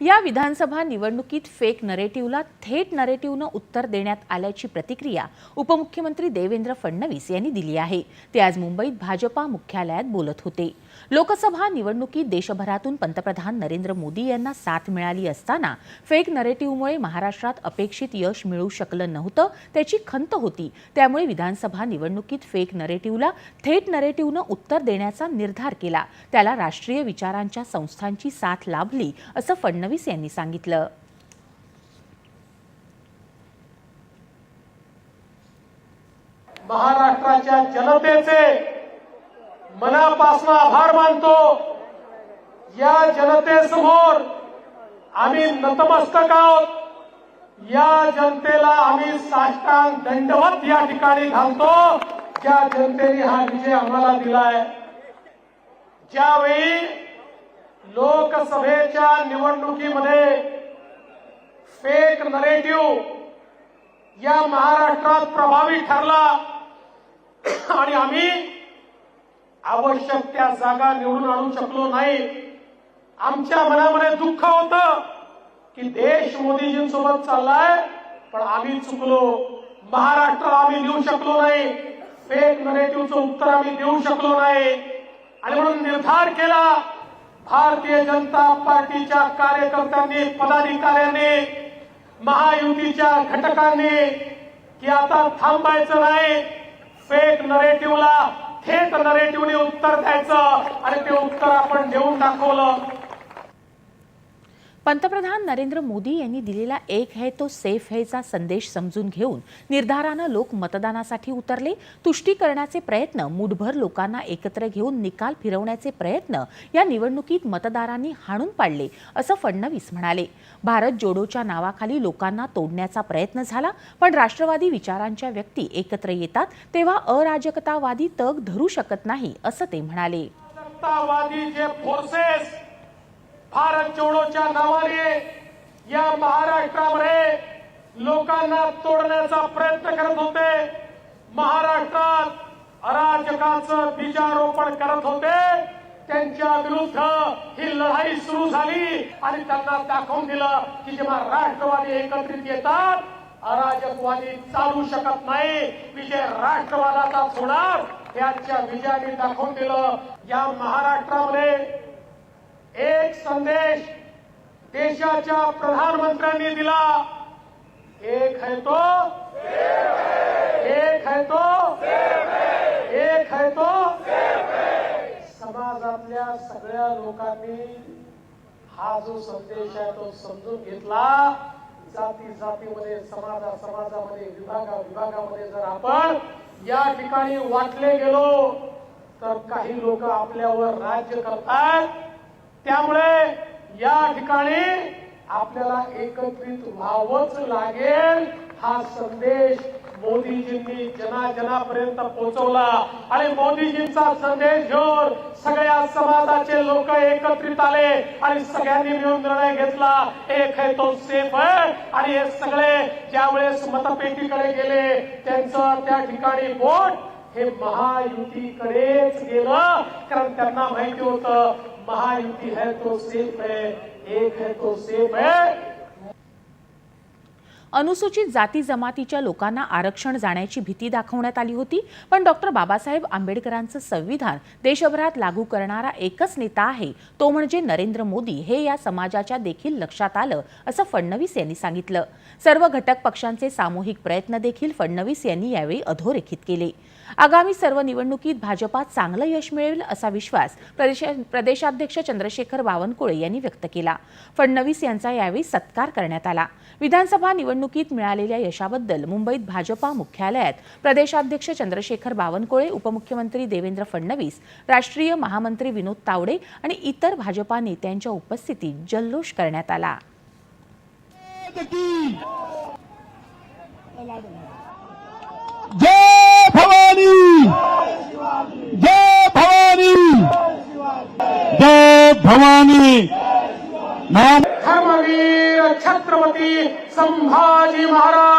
या विधानसभा निवडणुकीत फेक नरेटिव्हला थेट नरेटिव्हनं उत्तर देण्यात आल्याची प्रतिक्रिया उपमुख्यमंत्री देवेंद्र फडणवीस यांनी दिली आहे. ते आज मुंबईत भाजपा मुख्यालयात बोलत होते. लोकसभा निवडणुकीत देशभरातून पंतप्रधान नरेंद्र मोदी यांना साथ मिळाली असताना फेक नरेटिव्हमुळे महाराष्ट्रात अपेक्षित यश मिळू शकलं नव्हतं त्याची खंत होती. त्यामुळे विधानसभा निवडणुकीत फेक नरेटिव्हला थेट नरेटिव्हनं उत्तर देण्याचा निर्धार केला. त्याला राष्ट्रीय विचारांच्या संस्थांची साथ लाभली असं फडणवीस यांनी सांगितलं. महाराष्ट्राच्या जनतेचे मनापासून आभार मानतो. या जनतेसमोर आम्ही नतमस्तक आहोत. या जनतेला आम्ही साष्टांग दंडवत या ठिकाणी घालतो. ज्या जनतेने हा विजय आम्हाला दिलाय. ज्यावेळी लोकसभेच्या निवडणुकीमध्ये फेक नरेटिव्ह या महाराष्ट्रात प्रभावी ठरला. आणि आम्ही आवश्यक त्या जागा निवडून आणू शकलो नाही. आमच्या मनामध्ये दुःख होतं की देश मोदीजींसोबत चाललाय पण आम्ही चुकलो. महाराष्ट्राला आम्ही देऊ शकलो नाही. फेक नरेटिव्हचं उत्तर आम्ही देऊ शकलो नाही. आणि म्हणून निर्धार केला भारतीय जनता पार्टीच्या कार्यकर्त्यांनी पदाधिकाऱ्यांनी महायुतीच्या घटकांनी की आता थांबायचं नाही फेक नरेटिव्हला थेट नरेटिव्हने उत्तर द्यायचं आणि ते उत्तर आपण देऊन दाखवलं पंतप्रधान नरेंद्र मोदी यांनी दिलेला एक है तो सेफ हैचा संदेश समजून घेऊन निर्धारानं लोक मतदानासाठी उतरले. तुष्टीकरणाचे प्रयत्न मुठभर लोकांना एकत्र घेऊन निकाल फिरवण्याचे प्रयत्न या निवडणुकीत मतदारांनी हाणून पाडले असं फडणवीस म्हणाले. भारत जोडोच्या नावाखाली लोकांना तोडण्याचा प्रयत्न झाला पण राष्ट्रवादी विचारांच्या व्यक्ती एकत्र येतात तेव्हा अराजकतावादी तग धरू शकत नाही असं ते म्हणाले. भारत जोडोच्या नावाने या महाराष्ट्रामध्ये लोकांना तोडण्याचा प्रयत्न करत होते. महाराष्ट्रात अराजकाचं बीजारोपण करत होते. त्यांच्या विरुद्ध ही लढाई सुरू झाली आणि त्यांना दाखवून दिलं की जेव्हा राष्ट्रवादी एकत्रित येतात अराजकवादी चालू शकत नाही. विजय राष्ट्रवादाचाच होणार याच्या विजयाने दाखवून दिलं. या महाराष्ट्रामध्ये एक संदेश देशाच्या प्रधानमंत्र्यांनी दिला. एक है तो एक है तो एक है तो. समाजातल्या सगळ्या लोकांनी हा जो संदेश आहे तो समजून घेतला. जाती जातीमध्ये समाजा समाजामध्ये विभागा विभागामध्ये जर आपण या ठिकाणी वाटले गेलो तर काही लोक आपल्यावर राज्य करतात. त्यामुळे या ठिकाणी आपल्याला एकत्रित व्हावंच लागेल. हा संदेश मोदीजींनी जनाजनापर्यंत पोहोचवला. आणि मोदीजींचा संदेश घेऊन सगळ्या समाजाचे लोक एकत्रित आले आणि सगळ्यांनी मिळून निर्णय घेतला. एक आहे तो सेफ आहे आणि हे सगळे ज्यावेळेस मतपेटीकडे गेले त्यांचं त्या ठिकाणी वोट हे महायुतीकडेच गेलं. कारण त्यांना माहिती होतं महायुति है तो सेफ है एक है तो सेफ है। अनुसूचित जाती जमातीच्या लोकांना आरक्षण जाण्याची भीती दाखवण्यात आली होती. पण डॉक्टर बाबासाहेब आंबेडकरांचं संविधान देशभरात लागू करणारा एकच नेता आहे. तो म्हणजे नरेंद्र मोदी. हे या समाजाच्या देखील लक्षात आलं असं फडणवीस यांनी सांगितलं. सर्व घटक पक्षांचे सामूहिक प्रयत्न देखील फडणवीस यांनी यावेळी अधोरेखित केले. आगामी सर्व निवडणुकीत भाजपात चांगलं यश मिळेल असा विश्वास प्रदेश प्रदेशाध्यक्ष चंद्रशेखर बावनकुळे यांनी व्यक्त केला. फडणवीस यांचा यावेळी सत्कार करण्यात आला. विधानसभा निवडणुकीत मिळालेल्या यशाबद्दल मुंबईत भाजपा मुख्यालयात प्रदेशाध्यक्ष चंद्रशेखर बावनकुळे उपमुख्यमंत्री देवेंद्र फडणवीस राष्ट्रीय महामंत्री विनोद तावडे आणि इतर भाजपा नेत्यांच्या उपस्थितीत जल्लोष करण्यात आला. जय भवानी! जय भवानी! जय भवानी! नाम धर्मवीर छत्रपती संभाजी महाराज की